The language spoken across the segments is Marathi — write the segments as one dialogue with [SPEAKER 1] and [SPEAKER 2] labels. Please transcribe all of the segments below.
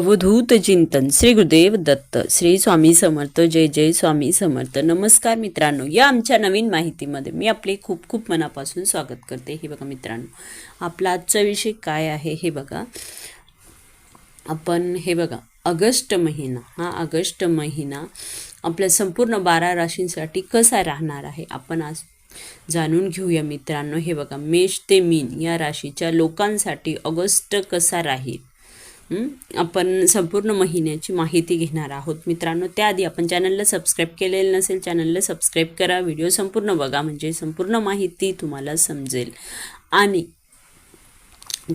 [SPEAKER 1] अवधूत चिंतन. श्री गुरुदेव दत्त. श्री स्वामी समर्थ. जय जय स्वामी समर्थ. नमस्कार मित्रांनो. या आमच्या नवीन माहितीमध्ये मी आपले खूप खूप मनापासून स्वागत करते. हे बघा मित्रांनो. आपला आजचा विषय काय आहे हे बघा. आपण हे बघा. ऑगस्ट महिना. हा ऑगस्ट महिना आपल्या संपूर्ण बारा राशींसाठी कसा राहणार आहे? आपण आज जाणून घेऊया मित्रांनो. हे बघा मेष ते मीन या राशीच्या लोकांसाठी ऑगस्ट कसा राहील? आपण संपूर्ण महिन्याची माहिती घेणार आहोत. मित्रांनो त्याआधी आपण चॅनलला सबस्क्राईब केलेलं नसेल चॅनलला सबस्क्राईब करा. व्हिडिओ संपूर्ण बघा म्हणजे संपूर्ण माहिती तुम्हाला समजेल. आणि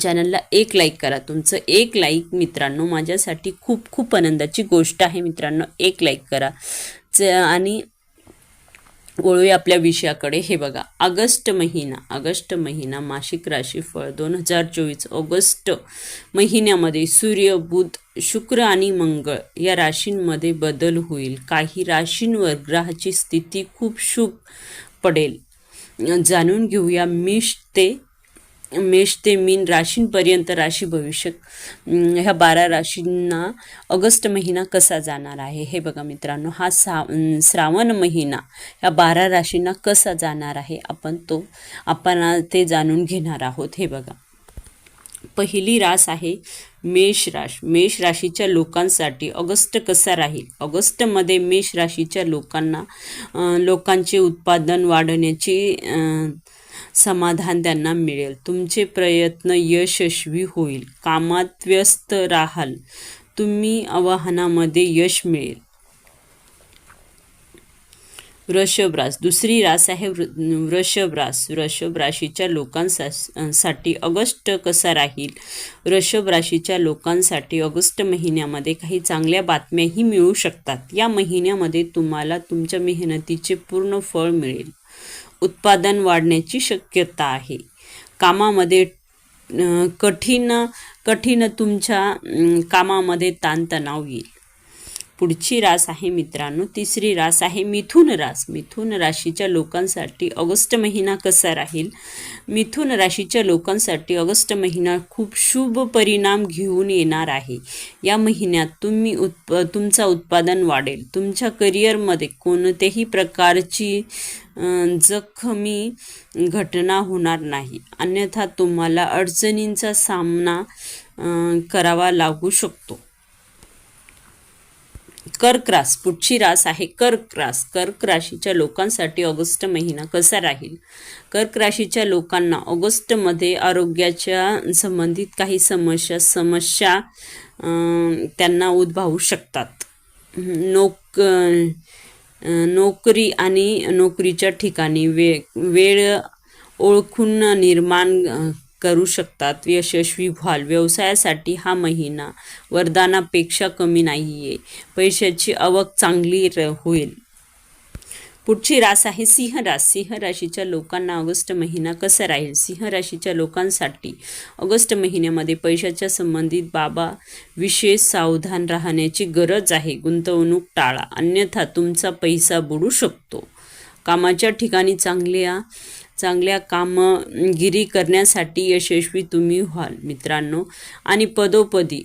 [SPEAKER 1] चॅनलला एक लाईक करा. तुमचं एक लाईक मित्रांनो माझ्यासाठी खूप खूप आनंदाची गोष्ट आहे. मित्रांनो एक लाईक करा. च आणि वळूया आपल्या विषयाकडे. हे बघा ऑगस्ट महिना ऑगस्ट महिना मासिक राशीफळ दोन हजार चोवीस ऑगस्ट महिन्यामध्ये सूर्य बुध शुक्र आणि मंगळ या राशींमध्ये बदल होईल. काही राशींवर ग्रहाची स्थिती खूप शुभ पडेल. जाणून घेऊया मिश ते मेष ते मीन राशींपर्यंत राशी भविष्य ह्या बारा राशींना ऑगस्ट महिना कसा जाणार आहे? हे बघा मित्रांनो हा सा श्रावण महिना ह्या बारा राशींना कसा जाणार आहे? आपण तो आपण ते जाणून घेणार आहोत. हे बघा पहिली रास आहे मेष राश. मेष राशीच्या लोकांसाठी ऑगस्ट कसा राहील? ऑगस्टमध्ये मेष राशीच्या लोकांना लोकांचे उत्पादन वाढवण्याची समाधान त्यांना मिळेल. तुमचे प्रयत्न यशस्वी होईल. कामात व्यस्त राहाल. तुम्ही आवाहनामध्ये यश मिळेल. वृषभ रास दुसरी रास आहे वृ- वृषभ रास वृषभ राशीच्या लोकांसाठी ऑगस्ट कसा राहील? वृषभ राशीच्या लोकांसाठी ऑगस्ट महिन्यामध्ये काही चांगल्या बातम्याही मिळू शकतात. या महिन्यामध्ये तुम्हाला तुमच्या मेहनतीचे पूर्ण फळ मिळेल. उत्पादन वाढण्याची शक्यता आहे. कामामध्ये कठीण कठीण तुमच्या कामामध्ये ताणतणाव येईल. पुढची रास आहे मित्रांनो तिसरी रास आहे मिथुन रास. मिथुन राशीच्या लोकांसाठी ऑगस्ट महिना कसा राहील? मिथुन राशीच्या लोकांसाठी ऑगस्ट महिना खूप शुभ परिणाम घेऊन येणार आहे. या महिन्यात तुम्ही उत्प तुमचा उत्पादन वाढेल. तुमच्या करिअरमध्ये कोणत्याही प्रकारची जखमी घटना होणार नाही. अन्यथा तुम्हाला अडचणींचा सामना करावा लागू शकतो. कर्क रास पुढची रास आहे कर्क रास कर्क राशीच्या लोकांसाठी ऑगस्ट महिना कसा राहील? कर्क राशीच्या लोकांना ऑगस्टमध्ये आरोग्याच्या संबंधित काही समस्या समस्या त्यांना उद्भवू शकतात. नोक नोकरी आणि नोकरीच्या ठिकाणी वे वेळ ओळखून निर्माण करू शकतात. यशस्वी व्हाल. व्यवसायासाठी हा महिना वरदानापेक्षा कमी नाही आहे पैशाची आवक चांगली र- होईल. पुढची रास आहे सिंह रास सिंह राशीच्या लोकांना ऑगस्ट महिना कसा राहील? सिंह राशीच्या लोकांसाठी ऑगस्ट महिन्यामध्ये पैशाच्या संबंधित बाबा विशेष सावधान राहण्याची गरज आहे. गुंतवणूक टाळा. अन्यथा तुमचा पैसा बुडू शकतो. कामाच्या ठिकाणी चांगल्या चांगल्या कामगिरी करण्यासाठी यशस्वी तुम्ही व्हाल मित्रांनो. आणि पदोपदी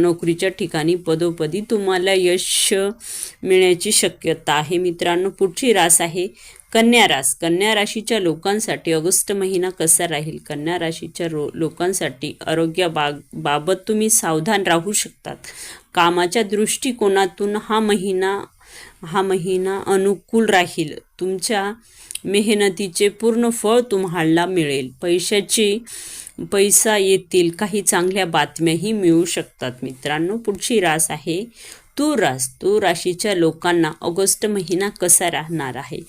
[SPEAKER 1] नोकरीच्या ठिकाणी पदोपदी तुम्हाला यश मिळण्याची शक्यता आहे मित्रांनो. पुढची रास आहे कन्या रास. कन्या राशीच्या लोकांसाठी ऑगस्ट महिना कसा राहील? कन्या राशीच्या रो लोकांसाठी आरोग्या बाबत तुम्ही सावधान राहू शकतात. कामाच्या दृष्टिकोनातून हा महिना हा महिना अनुकूल राहील. तुमच्या मेहनतीचे पूर्ण फळ तुम्हाला मिळेल. पैशाची पैसा येतील. काही चांगल्या बातम्याही मिळू शकतात मित्रांनो. पुढची रास आहे तू रास. तू राशीच्या लोकांना ऑगस्ट महिना कसा राहणार आहे?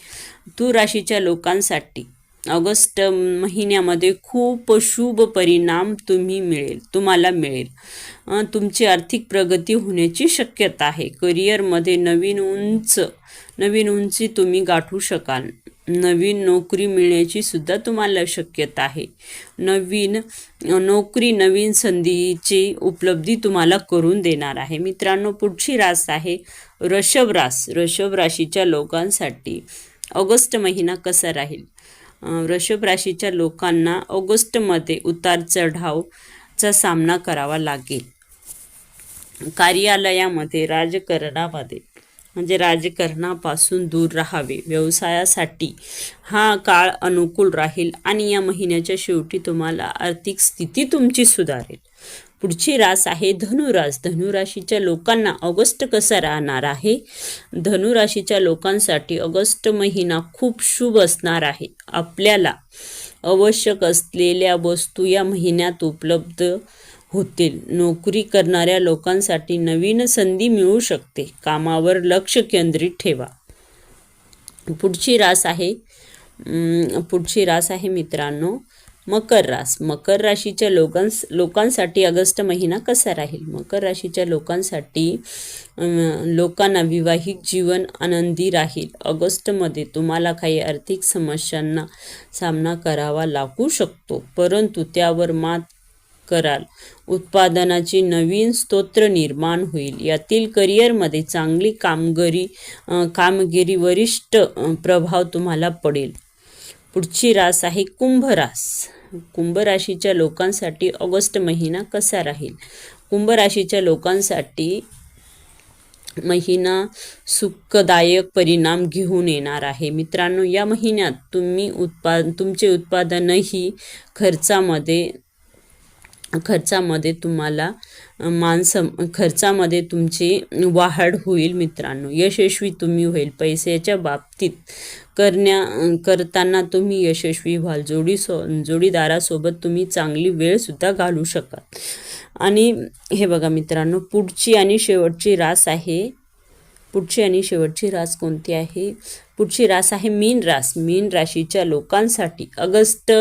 [SPEAKER 1] तू राशीच्या लोकांसाठी ऑगस्ट महिन्यामध्ये खूप शुभ परिणाम तुम्ही मिळेल तुम्हाला मिळेल. तुमची आर्थिक प्रगती होण्याची शक्यता आहे. करिअरमध्ये नवीन उंच नवीन उंची तुम्ही गाठू शकाल. नवीन नोकरी मिळण्याची सुद्धा तुम्हाला शक्यता आहे. नवीन नोकरी नवीन संधीची उपलब्धी तुम्हाला करून देणार आहे. मित्रांनो पुढची रास आहे ऋषभ रास. ऋषभ राशीच्या लोकांसाठी ऑगस्ट महिना कसा राहील? ऋषभ राशीच्या लोकांना ऑगस्टमध्ये उतार चढावचा सामना करावा लागेल. कार्यालयामध्ये राजकारणामध्ये म्हणजे राजकारणापासून दूर राहावे. व्यवसायासाठी हा काळ अनुकूल राहील आणि या महिन्याच्या शेवटी तुम्हाला आर्थिक स्थिती तुमची सुधारेल. पुढची रास आहे धनुरास. धनुराशीच्या लोकांना ऑगस्ट कसा राहणार आहे? धनुराशीच्या लोकांसाठी ऑगस्ट महिना खूप शुभ असणार आहे. आपल्याला आवश्यक असलेल्या वस्तू या महिन्यात उपलब्ध होतील. नोकरी करणाऱ्या लोकांसाठी नवीन संधी मिळू शकते. कामावर लक्ष केंद्रित ठेवा. पुढची रास आहे पुढची रास आहे मित्रांनो मकर रास. मकर राशीच्या लोकांस लोकांसाठी ऑगस्ट महिना कसा राहील? मकर राशीच्या लोकांसाठी लोकांना विवाहिक जीवन आनंदी राहील. ऑगस्टमध्ये तुम्हाला काही आर्थिक समस्यांना सामना करावा लागू शकतो. परंतु त्यावर मात कराल. उत्पादनाची नवीन स्तोत्र निर्माण होईल. यातील करिअरमध्ये चांगली कामगिरी कामगिरी वरिष्ठ प्रभाव तुम्हाला पडेल. पुढची रास आहे कुंभ रास. कुंभ राशीच्या लोकांसाठी ऑगस्ट महिना कसा राहील? कुंभ राशीच्या लोकांसाठी महिना सुखदायक परिणाम घेऊन येणार आहे. मित्रांनो या महिन्यात तुम्ही उत्पा तुमचे उत्पादनही खर्चामध्ये खर्चामध्ये तुम्हाला मानसम खर्चामध्ये तुमची वाढ होईल मित्रांनो. यशस्वी तुम्ही होईल. पैशाच्या बाबतीत करण्या करताना तुम्ही यशस्वी व्हाल. जोडी सो जोडीदारासोबत तुम्ही चांगली वेळसुद्धा घालू शकाल. आणि हे बघा मित्रांनो पुढची आणि शेवटची रास आहे. पुढची आणि शेवटची रास कोणती आहे? पुढची रास आहे मीन रास. मीन राशीच्या लोकांसाठी ऑगस्ट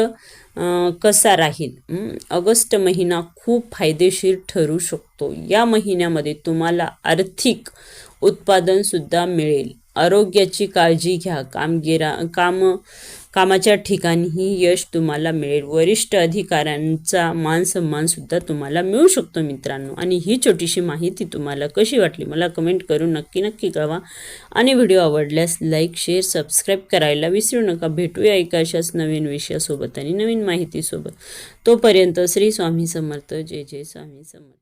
[SPEAKER 1] कसा राहील? ऑगस्ट महिना खूप फायदेशीर ठरू शकतो. या महिन्यामध्ये तुम्हाला आर्थिक उत्पादनसुद्धा मिळेल. आरोग्याची काळजी घ्या. कामगिरा काम कामाच्या ठिकाणीही यश तुम्हाला मिळेल. वरिष्ठ अधिकाऱ्यांचा मानसन्मानसुद्धा तुम्हाला मिळू शकतो मित्रांनो. आणि ही छोटीशी माहिती तुम्हाला कशी वाटली? मला कमेंट करून नक्की नक्की कळवा. आणि व्हिडिओ आवडल्यास लाईक शेअर सबस्क्राईब करायला विसरू नका. भेटूया एका अशाच नवीन विषयासोबत आणि नवीन माहितीसोबत. तोपर्यंत श्री स्वामी समर्थ. जय जय स्वामी समर्थ.